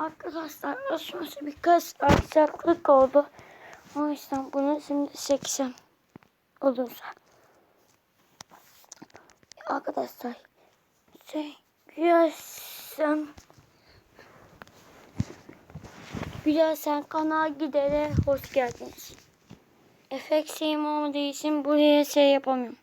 Arkadaşlar aşması birkaç aksaklık oldu. O yüzden bunu şimdi çekeceğim. Olursa. Arkadaşlar şey gülersen gülersen kanal gidere hoş geldiniz. Efekt şeyim olmadığı için buraya şey yapamıyorum.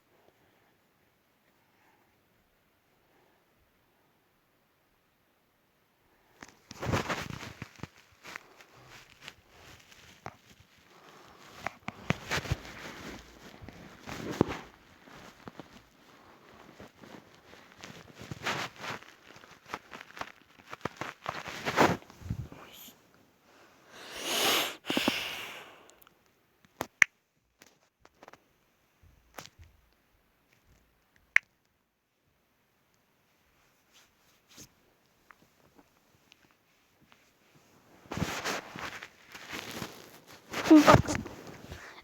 Bakın.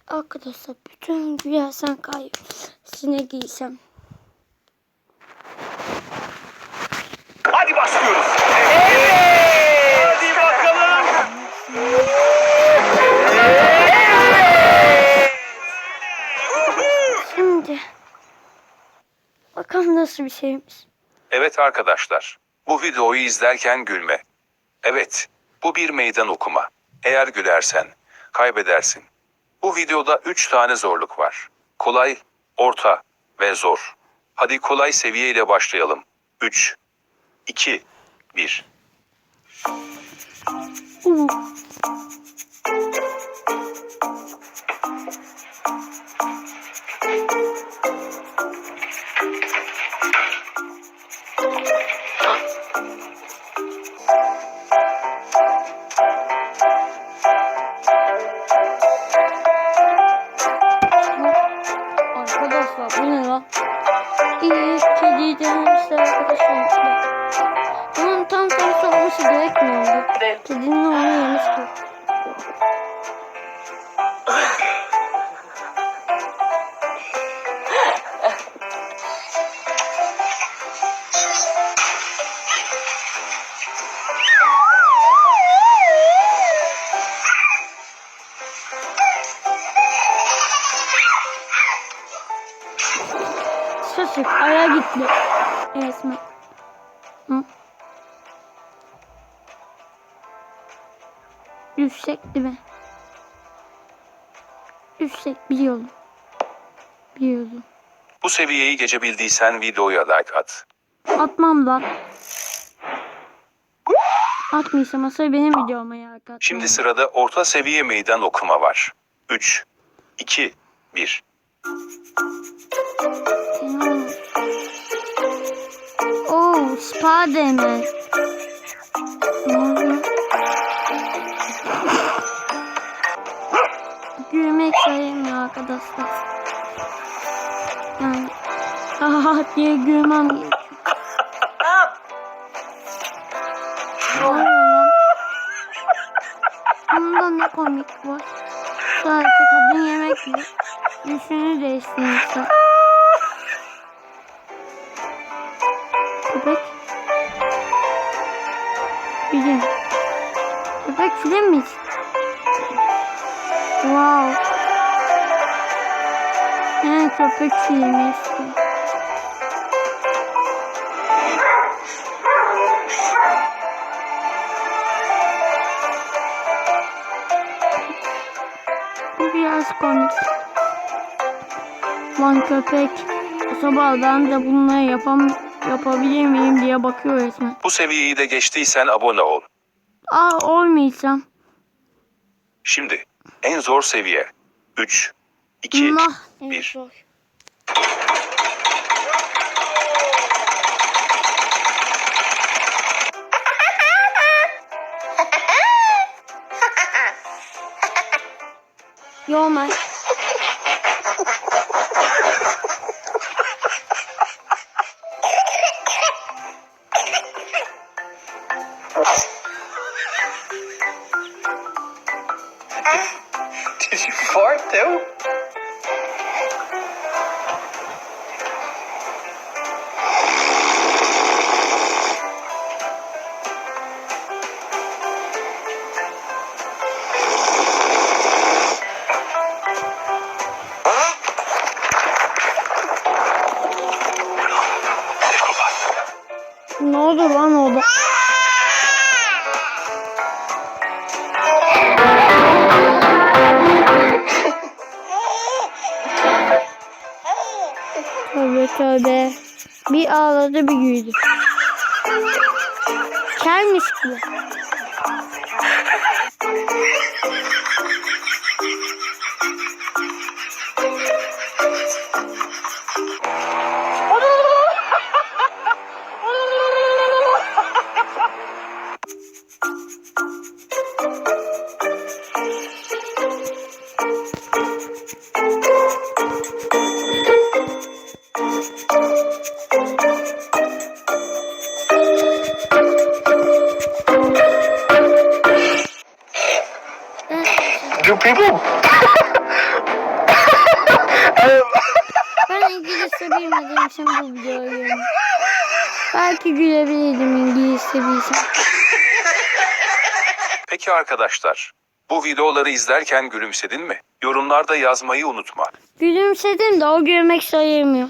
Arkadaşlar bütün gülersen kayıp. Sine giysem. Hadi başlıyoruz. Hadi bakalım. Şimdi. Bakalım nasıl bir şeymiş. Evet arkadaşlar, bu videoyu izlerken gülme. Evet, bu bir meydan okuma. Eğer gülersen, kaybedersin. Bu videoda 3 tane zorluk var. Kolay, orta ve zor. Hadi kolay seviyeyle başlayalım. 3, 2, 1. Uu. Düşecek değil mi? Düşecek biliyorum. Biliyorum. Bu seviyeyi geçebildiysen videoya like at. Atmam lan. Atmıyorsam asıl benim videoma ya. Atmam. Şimdi sırada orta seviye meydan okuma var. 3, 2, 1. Hmm. Oh, Spiderman. Arkadaşlar. Yani ha diye gülmem gerekiyor. Bunda ne komik var? Sadece kadın yemek yiyor. Düşünü değiştirmişler. Köpek. Film. Köpek filmmiş. Wow. Yani köpek işte. Bu biraz komik. Lan köpek. Sabahdan da bunları yapam yapabilir miyim diye bakıyor resmen. Bu seviyeyi de geçtiysen abone ol. Aa olmayacağım. Şimdi en zor seviye. 3, 2, Allah. 1. zor. Yo. Did you fart too? Ne oldu lan orada? Tövbe tövbe. Bir ağladı bir güldü. Kelmiş gibi. Ben İngilizce bilmediğim için bu videoyu. Belki gülebilirdim İngilizce bilsem. Peki arkadaşlar, bu videoları izlerken gülümsedin mi? Yorumlarda yazmayı unutma. Gülümsedim de o gülmek sayılmıyor.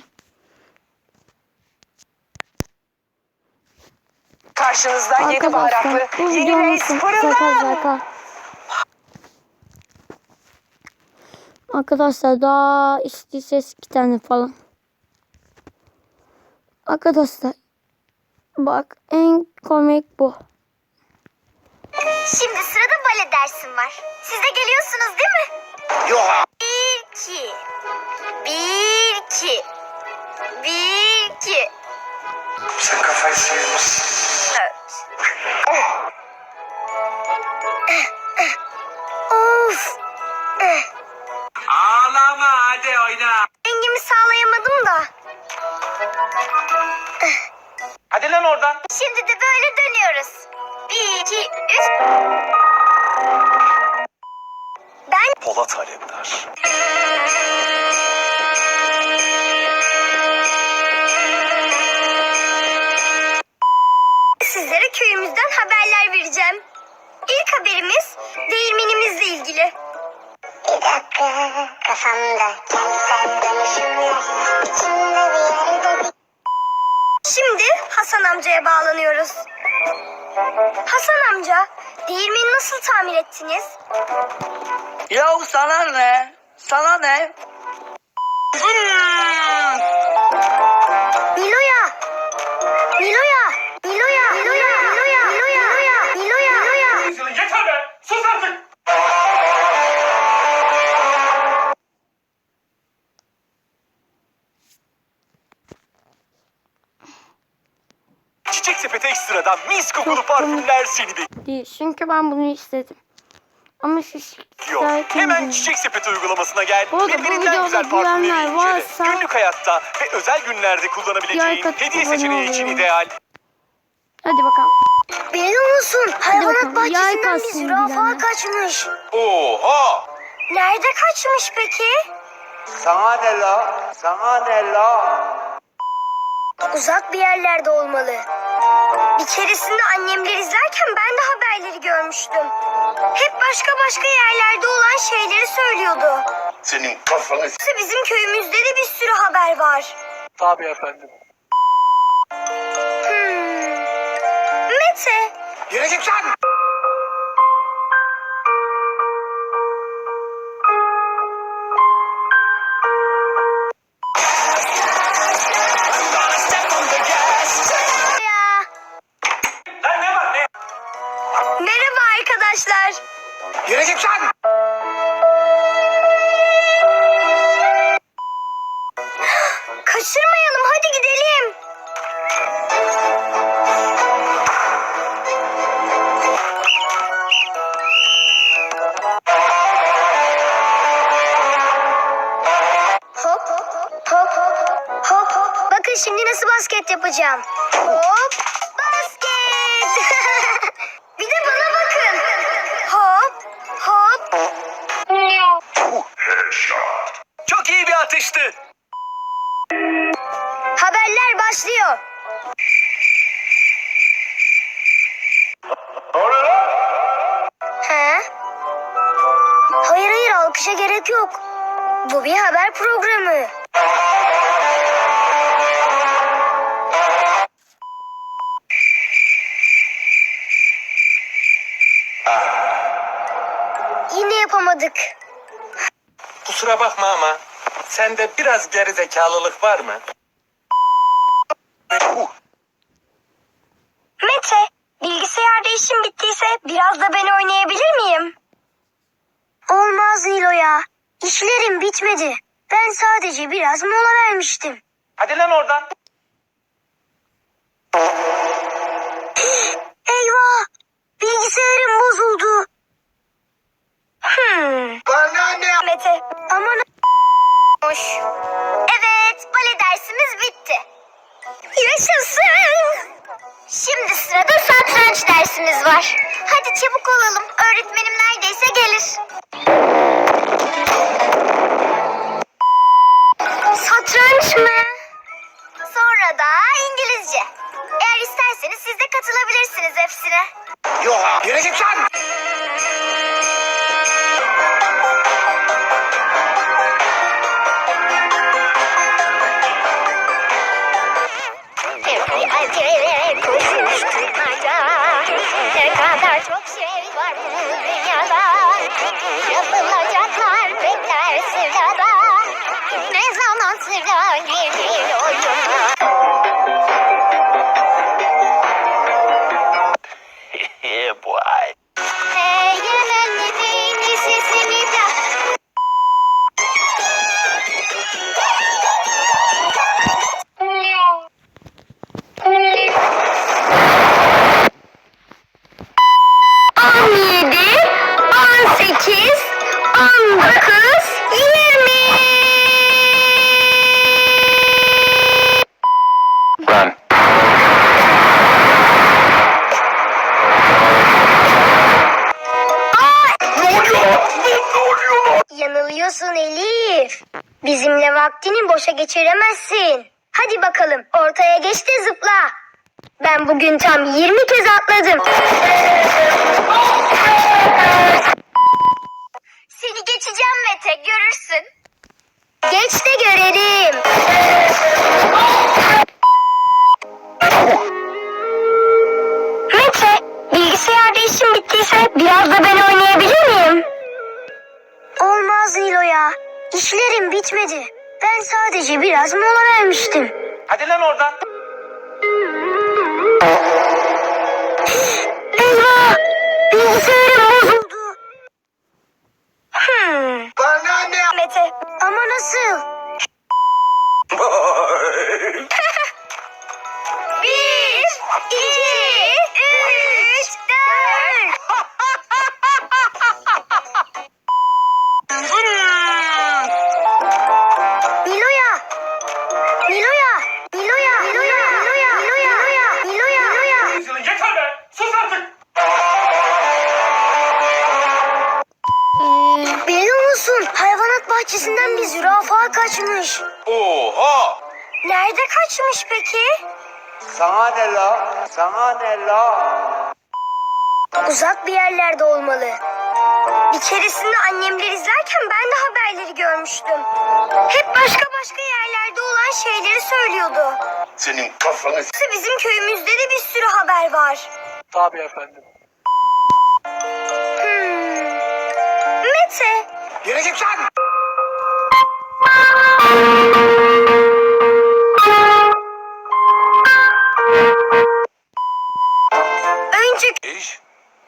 Karşınızda yedi Arkadaşlar baharatlı bu yeni videonun reis sonu- şaka fırında. şaka. Arkadaşlar daha isteyeceğiz iki tane falan. Arkadaşlar bak en komik bu. Şimdi sırada bale dersim var. Siz de geliyorsunuz değil mi? Yok. Bir, iki. Bir, iki. Bir, iki. Sen kafayı sıyırmışsın. Of. De böyle dönüyoruz. Bir, iki, üç. Ben Polat Alemdar. sizlere köyümüzden haberler vereceğim. İlk haberimiz değirmenimizle ilgili. Bir dakika kafamda kentsel dönüşümler içimde bir yerde bir Şimdi Hasan amcaya bağlanıyoruz. Hasan amca, değirmeni nasıl tamir ettiniz? Ya sana ne? Sana ne? Ekstradan mis kokulu parfümler seni Değil. Çünkü ben bunu istedim. Ama siz bekliyor. şikayet Hemen çiçek sepeti uygulamasına gel. Bu arada bu videoda güvenler varsa- Günlük hayatta ve özel günlerde kullanabileceğin hediye seçeneği için ideal. Hadi bakalım. Biliyor musun? Hayvanat bahçesinden bir zürafa bilenler. kaçmış. Oha! Nerede kaçmış peki? Sana ne la? Sana ne la? Uzak bir yerlerde olmalı. Bir keresinde annemler izlerken ben de haberleri görmüştüm. Hep başka başka yerlerde olan şeyleri söylüyordu. Senin kafanı Yoksa bizim köyümüzde de bir sürü haber var. Tabii efendim. Hmm. Mete, Yere git yapacağım. Hop basket. bir de bana bakın. Hop hop. Çok iyi bir atıştı. Haberler başlıyor. He? Hayır hayır alkışa gerek yok. Bu bir haber programı. Yapamadık. Kusura bakma ama sende biraz gerizekalılık var mı? Mete, bilgisayarda işim bittiyse biraz da ben oynayabilir miyim? Olmaz Nilo ya. İşlerim bitmedi. Ben sadece biraz mola vermiştim. Hadi lan oradan. Eyvah! Bilgisayarım bozuldu. Hmm. Bana ne? Mete, aman Hoş. Evet, bale dersimiz bitti. Yaşasın! Şimdi sırada satranç dersimiz var. Hadi çabuk olalım. Öğretmenim neredeyse gelir. Satranç mı? Sonra da İngilizce. Eğer isterseniz siz de katılabilirsiniz hepsine. Yok. Yere git. Bizimle vaktini boşa geçiremezsin. Hadi bakalım ortaya geç de zıpla. Ben bugün tam 20 kez atladım. Seni geçeceğim Mete görürsün. Geç de görelim. Mete, bilgisayarda işim bittiyse biraz da ben oynayabilir İşlerim bitmedi. Ben sadece biraz mola vermiştim. Hadi lan oradan. Eyvah! Bilgisayarım Uzak bir yerlerde olmalı. Bir keresinde annemler izlerken ben de haberleri görmüştüm. Hep başka başka yerlerde olan şeyleri söylüyordu. Senin kafanı Yoksa bizim köyümüzde de bir sürü haber var. Tabii efendim. Hmm. Mete, Yere git lan. önce İş.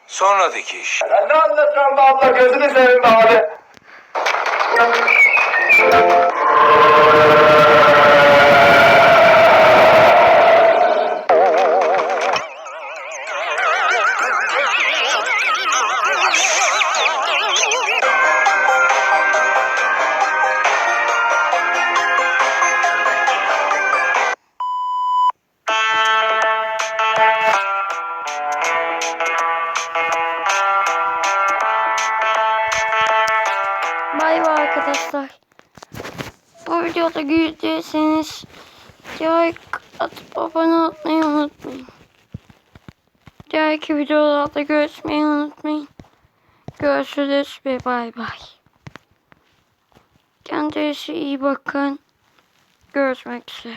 Sonradaki iş. Ben ne anlatıyorum abla gözünü seveyim abi. Videoda güldüyseniz like atıp abone olmayı unutmayın. Diğerki videolarda görüşmeyi unutmayın. Görüşürüz ve bay bay. Kendinize iyi bakın. Görüşmek üzere.